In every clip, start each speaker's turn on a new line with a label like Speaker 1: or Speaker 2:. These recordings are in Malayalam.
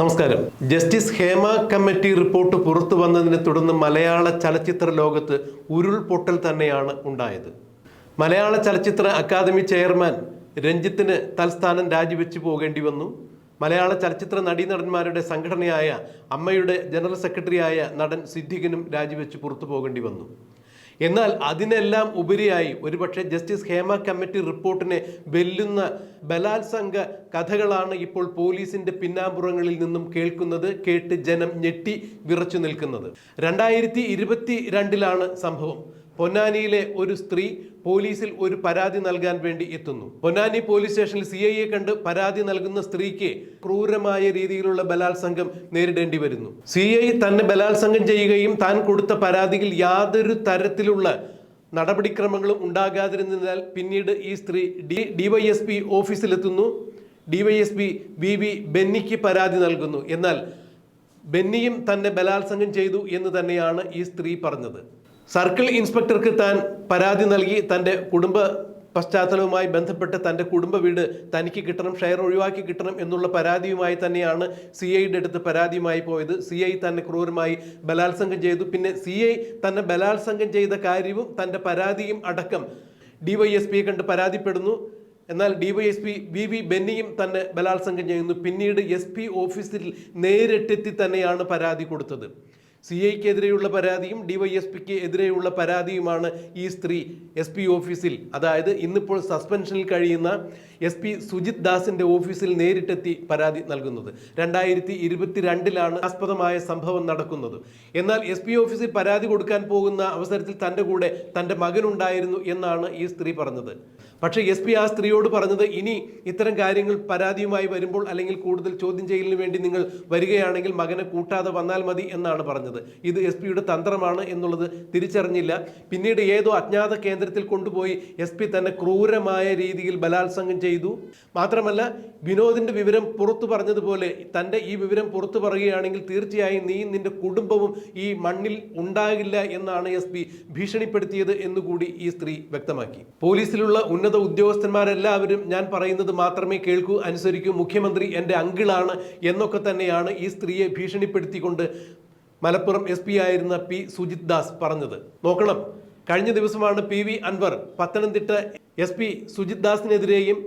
Speaker 1: നമസ്കാരം. ജസ്റ്റിസ് ഹേമ കമ്മിറ്റി റിപ്പോർട്ട് പുറത്തു വന്നതിനെ തുടർന്ന് മലയാള ചലച്ചിത്ര ലോകത്ത് ഉരുൾപൊട്ടൽ തന്നെയാണ് ഉണ്ടായത്. മലയാള ചലച്ചിത്ര അക്കാദമി ചെയർമാൻ രഞ്ജിത്തിന് തൽസ്ഥാനം രാജിവെച്ച് പോകേണ്ടി വന്നു. മലയാള ചലച്ചിത്ര നടീനടന്മാരുടെ സംഘടനയായ അമ്മയുടെ ജനറൽ സെക്രട്ടറിയായ നടൻ സിദ്ദിഖിനും രാജിവെച്ച് പുറത്തു പോകേണ്ടി വന്നു. എന്നാൽ അതിനെല്ലാം ഉപരിയായി ഒരുപക്ഷെ ജസ്റ്റിസ് ഹേമ കമ്മിറ്റി റിപ്പോർട്ടിനെ വെല്ലുന്ന ബലാത്സംഗ കഥകളാണ് ഇപ്പോൾ പോലീസിന്റെ പിന്നാമ്പുറങ്ങളിൽ നിന്നും കേൾക്കുന്നത് കേട്ട് ജനം ഞെട്ടി വിറച്ചു നിൽക്കുന്നത്. രണ്ടായിരത്തി ഇരുപത്തി രണ്ടിലാണ് സംഭവം. പൊന്നാനിയിലെ ഒരു സ്ത്രീ പോലീസിൽ ഒരു പരാതി നൽകാൻ വേണ്ടി എത്തുന്നു. പൊന്നാനി പോലീസ് സ്റ്റേഷനിൽ സി ഐ എ കണ്ട് പരാതി നൽകുന്ന സ്ത്രീക്ക് ക്രൂരമായ രീതിയിലുള്ള ബലാത്സംഗം നേരിടേണ്ടി വരുന്നു. സി ഐ തന്നെ ബലാത്സംഗം ചെയ്യുകയും താൻ കൊടുത്ത പരാതിയിൽ യാതൊരു തരത്തിലുള്ള നടപടിക്രമങ്ങളും ഉണ്ടാകാതിരുന്നതിനാൽ പിന്നീട് ഈ സ്ത്രീ ഡി ഡിവൈഎസ്പി ഓഫീസിലെത്തുന്നു. ഡിവൈഎസ്പി വി വി ബെന്നിക്ക് പരാതി നൽകുന്നു. എന്നാൽ ബെന്നിയും തന്നെ ബലാത്സംഗം ചെയ്തു എന്ന് തന്നെയാണ് ഈ സ്ത്രീ പറഞ്ഞത്. സർക്കിൾ ഇൻസ്പെക്ടർക്ക് താൻ പരാതി നൽകി തന്റെ കുടുംബ പശ്ചാത്തലവുമായി ബന്ധപ്പെട്ട് തന്റെ കുടുംബ വീട് തനിക്ക് കിട്ടണം ഷെയർ ഒഴിവാക്കി കിട്ടണം എന്നുള്ള പരാതിയുമായി തന്നെയാണ് സി ഐയുടെ അടുത്ത് പരാതിയുമായി പോയത്. സി ഐ തന്നെ ക്രൂരമായി ബലാത്സംഗം ചെയ്തു. പിന്നെ സി ഐ തന്നെ ബലാത്സംഗം ചെയ്ത കാര്യവും തന്റെ പരാതിയും അടക്കം ഡിവൈഎസ്പിയെ കണ്ട് പരാതിപ്പെടുന്നു. എന്നാൽ ഡിവൈഎസ്പി വി വി ബെന്നിയും തന്നെ ബലാത്സംഗം ചെയ്യുന്നു. പിന്നീട് എസ് ഓഫീസിൽ നേരിട്ടെത്തി തന്നെയാണ് പരാതി കൊടുത്തത്. സി ഐക്കെതിരെയുള്ള പരാതിയും ഡിവൈഎസ്പിക്ക് എതിരെയുള്ള പരാതിയുമാണ് ഈ സ്ത്രീ എസ് പി ഓഫീസിൽ. അതായത് ഇന്നിപ്പോൾ സസ്പെൻഷനിൽ കഴിയുന്ന എസ് പി സുജിത് ദാസിന്റെ ഓഫീസിൽ നേരിട്ടെത്തി പരാതി നൽകുന്നത്. രണ്ടായിരത്തി ഇരുപത്തിരണ്ടിലാണ് ആസ്പദമായ സംഭവം നടക്കുന്നത്. എന്നാൽ എസ് പി ഓഫീസിൽ പരാതി കൊടുക്കാൻ പോകുന്ന അവസരത്തിൽ തന്റെ കൂടെ തന്റെ മകനുണ്ടായിരുന്നു എന്നാണ് ഈ സ്ത്രീ പറഞ്ഞത്. പക്ഷേ എസ് പി ആ സ്ത്രീയോട് പറഞ്ഞത് ഇനി ഇത്തരം കാര്യങ്ങൾ പരാതിയുമായി വരുമ്പോൾ അല്ലെങ്കിൽ കൂടുതൽ ചോദ്യം ചെയ്യലിന് വേണ്ടി നിങ്ങൾ വരികയാണെങ്കിൽ മകനെ കൂട്ടാതെ വന്നാൽ മതി എന്നാണ് പറഞ്ഞത്. ഇത് എസ് പിയുടെ തന്ത്രമാണ് എന്നുള്ളത് തിരിച്ചറിഞ്ഞില്ല. പിന്നീട് ഏതോ അജ്ഞാത കേന്ദ്രത്തിൽ കൊണ്ടുപോയി എസ് പി തന്നെ ക്രൂരമായ രീതിയിൽ ബലാത്സംഗം ചെയ്തു. മാത്രമല്ല വിനോദിന്റെ വിവരം പുറത്തു പറഞ്ഞതുപോലെ തന്റെ ഈ വിവരം പുറത്തു പറയുകയാണെങ്കിൽ തീർച്ചയായും നീ നിന്റെ കുടുംബവും ഈ മണ്ണിൽ ഉണ്ടാകില്ല എന്നാണ് എസ് പി ഭീഷണിപ്പെടുത്തിയത് എന്നുകൂടി ഈ സ്ത്രീ വ്യക്തമാക്കി. പോലീസിലുള്ള ഉന്നത ഉദ്യോഗസ്ഥന്മാരെല്ലാവരും ഞാൻ പറയുന്നത് മാത്രമേ കേൾക്കൂ അനുസരിക്കൂ. മുഖ്യമന്ത്രി എന്റെ അങ്കിളാണ് എന്നൊക്കെ തന്നെയാണ് ഈ സ്ത്രീയെ ഭീഷണിപ്പെടുത്തിക്കൊണ്ട് മലപ്പുറം എസ് പി ആയിരുന്ന പി സുജിത് ദാസ് പറഞ്ഞത്. നോക്കണം. കഴിഞ്ഞ ദിവസമാണ് P V Anvar Pathanamthitta S P Sujith ദാസിനെതിരെയും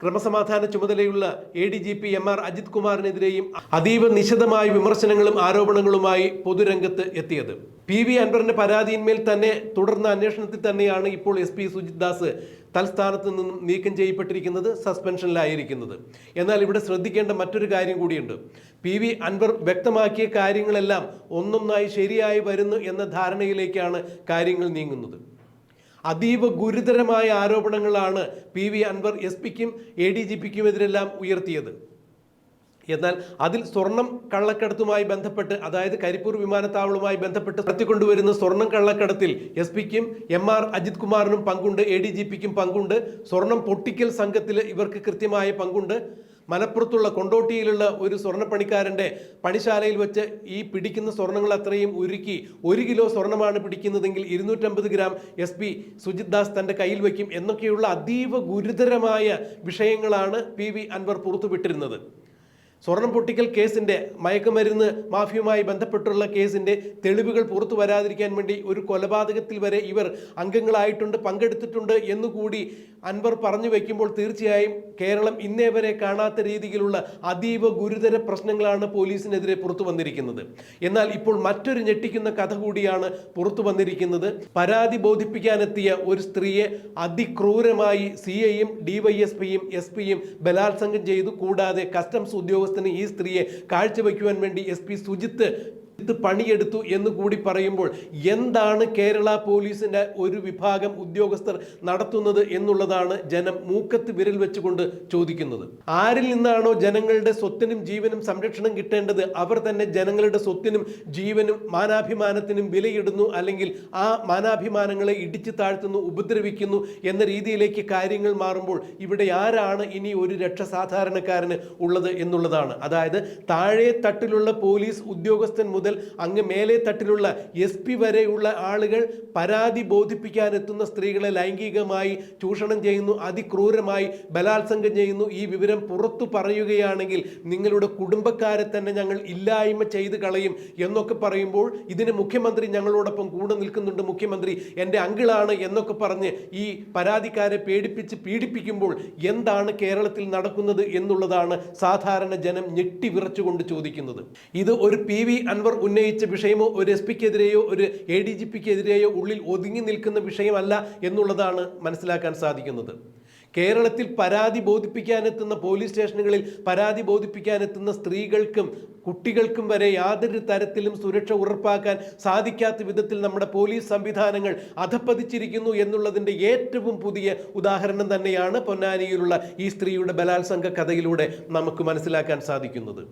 Speaker 1: ക്രമസമാധാന ചുമതലയുള്ള A D G P M R Ajith കുമാറിനെതിരെയും അതീവ നിശിതമായ വിമർശനങ്ങളും ആരോപണങ്ങളുമായി പൊതുരംഗത്ത് എത്തിയത്. പി വി അൻവറിന്റെ പരാതിയിന്മേൽ തന്നെ തുടർന്ന അന്വേഷണത്തിൽ തന്നെയാണ് ഇപ്പോൾ എസ് പി സുജിത് ദാസ് തൽസ്ഥാനത്ത് നിന്നും നീക്കം ചെയ്യപ്പെട്ടിരിക്കുന്നത് സസ്പെൻഷനിലായിരിക്കുന്നത്. എന്നാൽ ഇവിടെ ശ്രദ്ധിക്കേണ്ട മറ്റൊരു കാര്യം കൂടിയുണ്ട്. പി വി അൻവർ വ്യക്തമാക്കിയ കാര്യങ്ങളെല്ലാം ഒന്നൊന്നായി ശരിയായി വരുന്നു എന്ന ധാരണയിലേക്കാണ് കാര്യങ്ങൾ നീങ്ങുന്നത്. അതീവ ഗുരുതരമായ ആരോപണങ്ങളാണ് പി വി അൻവർ എസ് പിക്കും എ ഡി ജി പിക്കുമെതിരെല്ലാം ഉയർത്തിയത്. എന്നാൽ അതിൽ സ്വർണം കള്ളക്കടത്തുമായി ബന്ധപ്പെട്ട് അതായത് കരിപ്പൂർ വിമാനത്താവളവുമായി ബന്ധപ്പെട്ട് നടത്തിക്കൊണ്ടുവരുന്ന സ്വർണം കള്ളക്കടത്തിൽ എസ് പിക്കും എം ആർ അജിത് കുമാറിനും പങ്കുണ്ട് എ ഡി ജി പിക്കും പങ്കുണ്ട്. സ്വർണം പൊട്ടിക്കൽ സംഘത്തിൽ ഇവർക്ക് കൃത്യമായ പങ്കുണ്ട്. മലപ്പുറത്തുള്ള കൊണ്ടോട്ടിയിലുള്ള ഒരു സ്വർണപ്പണിക്കാരന്റെ പണിശാലയിൽ വെച്ച് ഈ പിടിക്കുന്ന സ്വർണങ്ങൾ അത്രയും ഉരുക്കി ഒരു കിലോ സ്വർണമാണ് പിടിക്കുന്നതെങ്കിൽ ഇരുന്നൂറ്റമ്പത് gram S P Sujith Das തന്റെ കയ്യിൽ വയ്ക്കും എന്നൊക്കെയുള്ള അതീവ ഗുരുതരമായ വിഷയങ്ങളാണ് പി വി അൻവർ പുറത്തുവിട്ടിരുന്നത്. സ്വർണം പൊട്ടിക്കൽ കേസിന്റെ മയക്കുമരുന്ന് മാഫിയുമായി ബന്ധപ്പെട്ടുള്ള കേസിന്റെ തെളിവുകൾ പുറത്തു വരാതിരിക്കാൻ വേണ്ടി ഒരു കൊലപാതകത്തിൽ വരെ ഇവർ അംഗങ്ങളായിട്ടുണ്ട് പങ്കെടുത്തിട്ടുണ്ട് എന്നുകൂടി അൻവർ പറഞ്ഞു വയ്ക്കുമ്പോൾ തീർച്ചയായും കേരളം ഇന്നേ വരെ കാണാത്ത രീതിയിലുള്ള അതീവ ഗുരുതര പ്രശ്നങ്ങളാണ് പോലീസിനെതിരെ പുറത്തു വന്നിരിക്കുന്നത്. എന്നാൽ ഇപ്പോൾ മറ്റൊരു ഞെട്ടിക്കുന്ന കഥ കൂടിയാണ് പുറത്തു വന്നിരിക്കുന്നത്. പരാതി ബോധിപ്പിക്കാനെത്തിയ ഒരു സ്ത്രീയെ അതിക്രൂരമായി സി ഐയും ഡിവൈഎസ്പിയും എസ് പിയും ബലാത്സംഗം ചെയ്തു. കൂടാതെ കസ്റ്റംസ് ഉദ്യോഗസ്ഥന് ഈ സ്ത്രീയെ കാഴ്ചവെക്കുവാൻ വേണ്ടി എസ് പി സുജിത്ത് ഇത് പണിയെടുത്തു എന്ന് കൂടി പറയുമ്പോൾ എന്താണ് കേരള പോലീസിന്റെ ഒരു വിഭാഗം ഉദ്യോഗസ്ഥർ നടത്തുന്നത് എന്നുള്ളതാണ് ജനം മൂക്കത്ത് വിരൽ വെച്ചുകൊണ്ട് ചോദിക്കുന്നത്. ആരിൽ നിന്നാണോ ജനങ്ങളുടെ സ്വത്തിനും ജീവനും സംരക്ഷണം കിട്ടേണ്ടത്? അവർ തന്നെ ജനങ്ങളുടെ സ്വത്തിനും ജീവനും മാനാഭിമാനത്തിനും വിലയിടുന്നു അല്ലെങ്കിൽ ആ മാനാഭിമാനങ്ങളെ ഇടിച്ചു താഴ്ത്തുന്നു ഉപദ്രവിക്കുന്നു എന്ന രീതിയിലേക്ക് കാര്യങ്ങൾ മാറുമ്പോൾ ഇവിടെ ആരാണ് ഇനി ഒരു രക്ഷ സാധാരണക്കാരന് ഉള്ളത് എന്നുള്ളതാണ്. അതായത് താഴെ തട്ടിലുള്ള പോലീസ് ഉദ്യോഗസ്ഥൻ മുതൽ മുതൽ അങ്ങ് മേലെ തട്ടിലുള്ള എസ് പി വരെയുള്ള ആളുകൾ പരാതി ബോധിപ്പിക്കാനെത്തുന്ന സ്ത്രീകളെ ലൈംഗികമായി ചൂഷണം ചെയ്യുന്നു അതിക്രൂരമായി ബലാത്സംഗം ചെയ്യുന്നു. ഈ വിവരം പുറത്തു പറയുകയാണെങ്കിൽ നിങ്ങളുടെ കുടുംബക്കാരെ തന്നെ ഞങ്ങൾ ഇല്ലായ്മ ചെയ്ത് കളയും എന്നൊക്കെ പറയുമ്പോൾ ഇതിന് മുഖ്യമന്ത്രി ഞങ്ങളോടൊപ്പം കൂടെ നിൽക്കുന്നുണ്ട്. മുഖ്യമന്ത്രി എന്റെ അങ്കിളാണ് എന്നൊക്കെ പറഞ്ഞ് ഈ പരാതിക്കാരെ പേടിപ്പിച്ച് പീഡിപ്പിക്കുമ്പോൾ എന്താണ് കേരളത്തിൽ നടക്കുന്നത് എന്നുള്ളതാണ് സാധാരണ ജനം ഞെട്ടി വിറച്ചുകൊണ്ട് ചോദിക്കുന്നത്. ഇത് ഒരു പി വി അൻവർ ഉന്നയിച്ച വിഷയമോ ഒരു എസ് പിക്കെതിരെയോ ഒരു എ ഡി ജി പിക്കെതിരെയോ ഉള്ളിൽ ഒതുങ്ങി നിൽക്കുന്ന വിഷയമല്ല എന്നുള്ളതാണ് മനസ്സിലാക്കാൻ സാധിക്കുന്നത്. കേരളത്തിൽ പരാതി ബോധിപ്പിക്കാനെത്തുന്ന പോലീസ് സ്റ്റേഷനുകളിൽ പരാതി ബോധിപ്പിക്കാനെത്തുന്ന സ്ത്രീകൾക്കും കുട്ടികൾക്കും വരെ യാതൊരു തരത്തിലും സുരക്ഷ ഉറപ്പാക്കാൻ സാധിക്കാത്ത വിധത്തിൽ നമ്മുടെ പോലീസ് സംവിധാനങ്ങൾ അധപ്പതിച്ചിരിക്കുന്നു എന്നുള്ളതിന്റെ ഏറ്റവും പുതിയ ഉദാഹരണം തന്നെയാണ് പൊന്നാനിയിലുള്ള ഈ സ്ത്രീയുടെ ബലാത്സംഗ കഥയിലൂടെ നമുക്ക് മനസ്സിലാക്കാൻ സാധിക്കുന്നത്.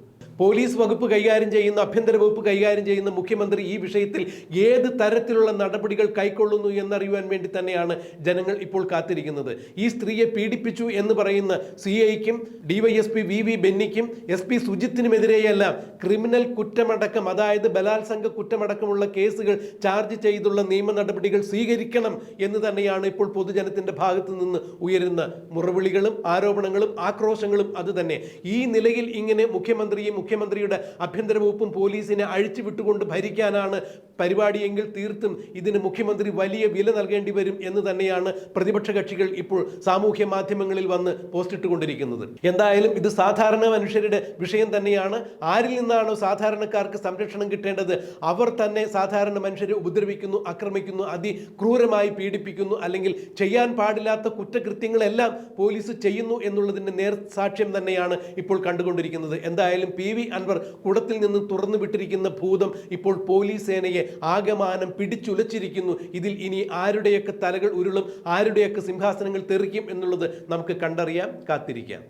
Speaker 1: പോലീസ് വകുപ്പ് കൈകാര്യം ചെയ്യുന്ന ആഭ്യന്തര വകുപ്പ് കൈകാര്യം ചെയ്യുന്ന മുഖ്യമന്ത്രി ഈ വിഷയത്തിൽ ഏത് തരത്തിലുള്ള നടപടികൾ കൈക്കൊള്ളുന്നു എന്നറിയുവാൻ വേണ്ടി തന്നെയാണ് ജനങ്ങൾ ഇപ്പോൾ കാത്തിരിക്കുന്നത്. ഈ സ്ത്രീയെ പീഡിപ്പിച്ചു എന്ന് പറയുന്ന സി ഐക്കും ഡിവൈഎസ്പി വി വി ബെന്നിക്കും എസ് പി സുജിത്തിനുമെതിരെയെല്ലാം ക്രിമിനൽ കുറ്റമടക്കം അതായത് ബലാത്സംഗ കുറ്റമടക്കമുള്ള കേസുകൾ ചാർജ് ചെയ്തുള്ള നിയമ നടപടികൾ സ്വീകരിക്കണം എന്ന് തന്നെയാണ് ഇപ്പോൾ പൊതുജനത്തിന്റെ ഭാഗത്തു നിന്ന് ഉയരുന്ന മുറവിളികളും ആരോപണങ്ങളും ആക്രോശങ്ങളും അത് തന്നെ. ഈ നിലയിൽ ഇങ്ങനെ മുഖ്യമന്ത്രിയും മുഖ്യമന്ത്രിയുടെ ആഭ്യന്തര വകുപ്പും പോലീസിനെ അഴിച്ചു വിട്ടുകൊണ്ട് ഭരിക്കാനാണ് പരിപാടിയെങ്കിൽ തീർത്തും ഇതിന് മുഖ്യമന്ത്രി വലിയ വില നൽകേണ്ടി വരും എന്ന് തന്നെയാണ് പ്രതിപക്ഷ കക്ഷികൾ ഇപ്പോൾ സാമൂഹ്യ മാധ്യമങ്ങളിൽ വന്ന് പോസ്റ്റ് ഇട്ടുകൊണ്ടിരിക്കുന്നത്. എന്തായാലും ഇത് സാധാരണ മനുഷ്യരുടെ വിഷയം തന്നെയാണ്. ആരിൽ നിന്നാണോ സാധാരണക്കാർക്ക് സംരക്ഷണം കിട്ടേണ്ടത്? അവർ തന്നെ സാധാരണ മനുഷ്യരെ ഉപദ്രവിക്കുന്നു ആക്രമിക്കുന്നു അതിക്രൂരമായി പീഡിപ്പിക്കുന്നു അല്ലെങ്കിൽ ചെയ്യാൻ പാടില്ലാത്ത കുറ്റകൃത്യങ്ങളെല്ലാം പോലീസ് ചെയ്യുന്നു എന്നുള്ളതിന്റെ നേർ സാക്ഷ്യം തന്നെയാണ് ഇപ്പോൾ കണ്ടുകൊണ്ടിരിക്കുന്നത്. എന്തായാലും പി വി അൻവർ കുടത്തിൽ നിന്ന് തുറന്നു വിട്ടിരിക്കുന്ന ഭൂതം ഇപ്പോൾ പോലീസ് സേനയെ ആകമാനം പിടിച്ചുലച്ചിരിക്കുന്നു. ഇതിൽ ഇനി ആരുടെയൊക്കെ തലകൾ ഉരുളും ആരുടെയൊക്കെ സിംഹാസനങ്ങൾ തെറിക്കും എന്നുള്ളത് നമുക്ക് കണ്ടറിയാം കാത്തിരിക്കാം.